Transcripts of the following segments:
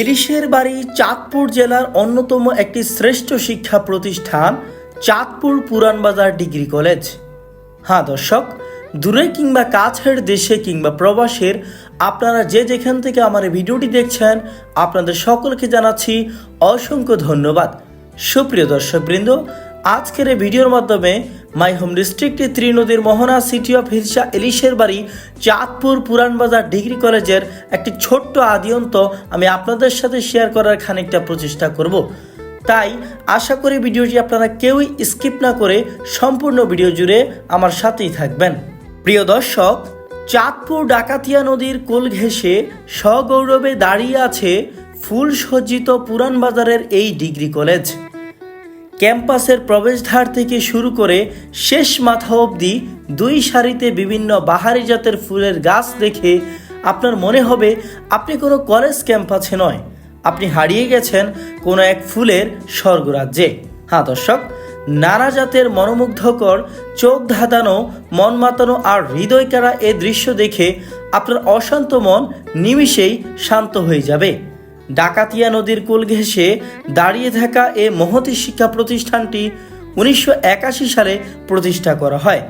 ইলিশের বাড়ি চাঁদপুর জেলার অন্যতম একটি শ্রেষ্ঠ শিক্ষা প্রতিষ্ঠান, চাঁদপুর পুরানবাজার ডিগ্রি কলেজ। হ্যাঁ দর্শক, দূরে কিংবা কাছের দেশে কিংবা প্রবাসের, আপনারা যে যেখান থেকে আমার ভিডিওটি দেখছেন, আপনাদের সকলকে জানাচ্ছি অসংখ্য ধন্যবাদ। সুপ্রিয় দর্শকবৃন্দ, আজকের এই ভিডিওর মাধ্যমে মাই হোম ডিস্ট্রিক্টে ত্রিনদীর মোহনা সিটি অফ হিলসা এলিশের বাড়ি চাঁদপুর পুরানবাজার ডিগ্রি কলেজের একটি ছোট্ট আদিয়ন্ত আমি আপনাদের সাথে শেয়ার করার খানিকটা প্রচেষ্টা করব। তাই আশা করি ভিডিওটি আপনারা কেউই স্কিপ না করে সম্পূর্ণ ভিডিও জুড়ে আমার সাথেই থাকবেন। প্রিয় দর্শক, চাঁদপুর ডাকাতিয়া নদীর কোল ঘেঁষে সগৌরবে দাঁড়িয়ে আছে ফুল সজ্জিত পুরান বাজারের এই ডিগ্রি কলেজ। ক্যাম্পাসের প্রবেশদ্বার থেকে শুরু করে শেষ মাথা অবধি দুই সারিতে বিভিন্ন বাহারি জাতের ফুলের গাছ দেখে আপনার মনে হবে আপনি কোনো কলেজ ক্যাম্পাসে নয়। আপনি হারিয়ে গেছেন কোনো এক ফুলের স্বর্গরাজ্যে। হ্যাঁ দর্শক, নানা জাতের মনোমুগ্ধকর, চোখ ধাঁধানো, মন মাতানো আর হৃদয় কাড়া এ দৃশ্য দেখে আপনার অশান্ত মন নিমিষেই শান্ত হয়ে যাবে। ডাকাতিয়া নদীর কোল ঘেঁষে দাঁড়িয়ে থাকা এ মহতী শিক্ষা প্রতিষ্ঠানটি উনিশশো একাশি সালে প্রতিষ্ঠা করা হয়।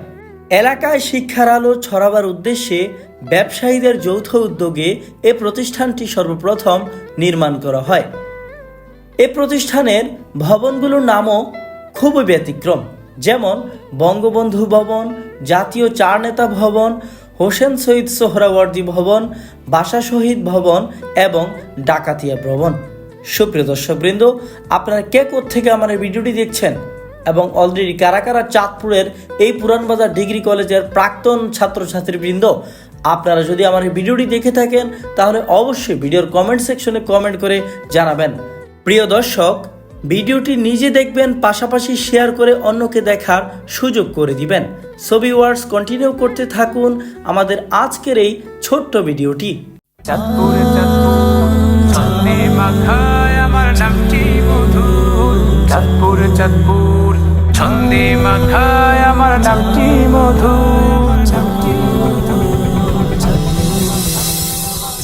এলাকায় শিক্ষার আলো ছড়াবার উদ্দেশ্যে ব্যবসায়ীদের যৌথ উদ্যোগে এ প্রতিষ্ঠানটি সর্বপ্রথম নির্মাণ করা হয়। এ প্রতিষ্ঠানের ভবনগুলোর নামও খুবই ব্যতিক্রম, যেমন বঙ্গবন্ধু ভবন, জাতীয় চার নেতা ভবন হোসেন শহীদ সোহরাওয়ার্দী ভবন, বাসা শহীদ ভবন এবং ডাকাতিয়া ভবন। সুপ্রিয় দর্শকবৃন্দ, আপনারা কে থেকে আমার এই ভিডিওটি দেখছেন এবং অলরেডি কারা কারা চাঁদপুরের এই পুরানবাজার ডিগ্রি কলেজের প্রাক্তন ছাত্রছাত্রীবৃন্দ, আপনারা যদি আমার এই ভিডিওটি দেখে থাকেন, তাহলে অবশ্যই ভিডিওর কমেন্ট সেকশনে কমেন্ট করে জানাবেন। প্রিয় দর্শক, ভিডিওটি নিজে দেখবেন, পাশাপাশি শেয়ার করে অন্যকে দেখার সুযোগ করে দিবেন। ছবি ওয়ার্ডস কন্টিনিউ করতে থাকুন আমাদের আজকের এই ছোট্ট ভিডিওটি। চাঁদপুর ছন্দে মাখায় আমার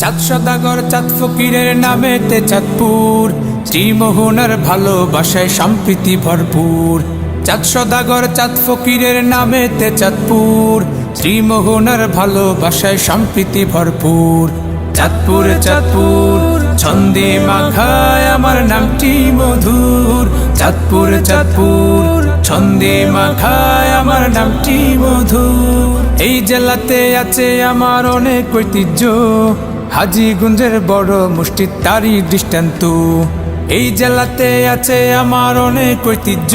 চাঁদ সদাগর, চাঁদ ফকিরের নামেতে চাঁদপুর। শ্রীমোহনার ভালোবাসায় সম্প্রীতি ভরপুর। চাঁদ সদাগর, চাঁদ ফকিরের নামেতে চাঁদপুর। শ্রীমোহনার ভালোবাসায় সম্প্রীতি ভরপুর। চাঁদপুর চাঁদপুর, ছন্দে মাখায় আমার নামটি মধুর। চাঁদপুর চাঁদপুর, ছন্দে মাখায় আমার নামটি মধুর। এই জেলাতে আছে আমার অনেক ঐতিহ্য। হাজিগুঞ্জের বড় মুষ্টি তারি দৃষ্টান্ত। এই জেলাতে আছে আমার অনেক ঐতিহ্য।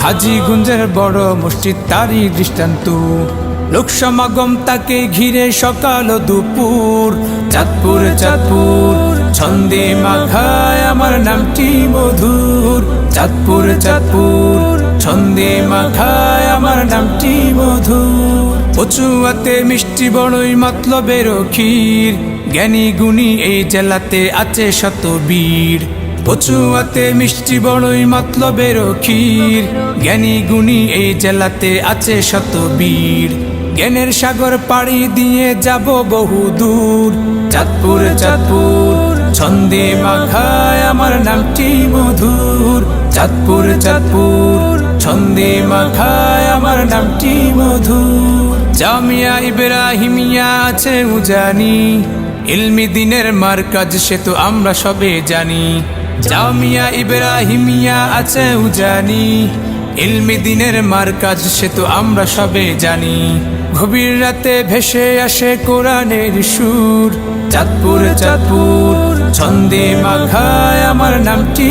হাজিগুঞ্জের বড় মসজিদ, তারই দৃষ্টান্ত। লোক সমাগম তাকে ঘিরে সকাল দুপুর। চাঁদপুর চাঁদপুর, ছন্দে মাখায় আমার নামটি মধুর। চাঁদপুর চাঁদপুর, ছন্দে মাখায় আমার নামটি মধুর। কচুয়াতে মিষ্টি বড়ই মতলবের ক্ষীর জ্ঞানী গুণী এই জেলাতে আছে শত বীর। কচুয়াতে মিষ্টি বড়ই মতলবের ক্ষীর। জ্ঞানী গুণী এই জেলাতে আছে শত বীর জ্ঞানের সাগর পাড়ি দিয়ে যাব বহু দূর। চাঁদপুর চাঁদপুর, ছন্দে মাখায় আমার নামটি মধুর। চাঁদপুর চাঁদপুর, ছন্দে মাখায় আমার নামটি মধুর। জামিয়া ইব্রাহিমিয়া আছে উজানি। ইলমি দিনের মার্কাজ সে তো আমরা সবে জানি। জামিয়া ইব্রাহিমিয়া আছে উজানি। ইলমি দিনের মার্কাজ সে তো আমরা সবে জানি। গভীর রাতে ভেসে আসে কোরআনের সুর। চাঁদপুর চাঁদপুর, ছন্দে মাখায় আমার নামটি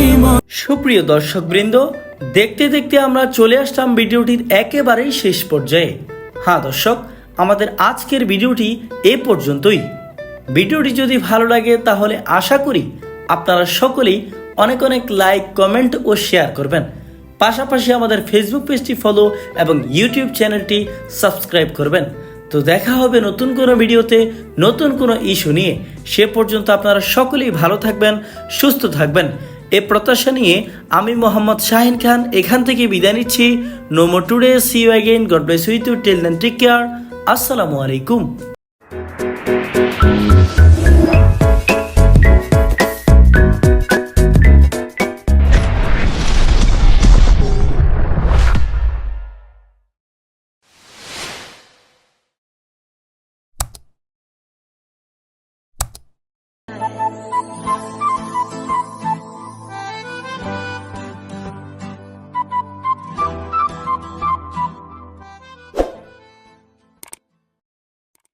সুপ্রিয় দর্শকবৃন্দ, দেখতে দেখতে আমরা চলে আসলাম ভিডিওটির একেবারেই শেষ পর্যায়ে। হ্যাঁ দর্শক, আমাদের আজকের ভিডিওটি এ পর্যন্তই। ভিডিওটি যদি ভালো লাগে তাহলে আশা করি আপনারা সকলেই অনেক অনেক লাইক কমেন্ট ও শেয়ার করবেন। পাশাপাশি আমাদের ফেসবুক পেজটি ফলো এবং ইউটিউব চ্যানেলটি সাবস্ক্রাইব করবেন। তো দেখা হবে নতুন কোনো ভিডিওতে নতুন কোনো ইস্যু নিয়ে। সে পর্যন্ত আপনারা সকলেই ভালো থাকবেন, সুস্থ থাকবেন। এ প্রত্যাশা নিয়ে আমি মোহাম্মদ শাহিন খান এখান থেকে বিদায় নিচ্ছি। No more today see you again God bless with you till then take care আসসালামু আলাইকুম।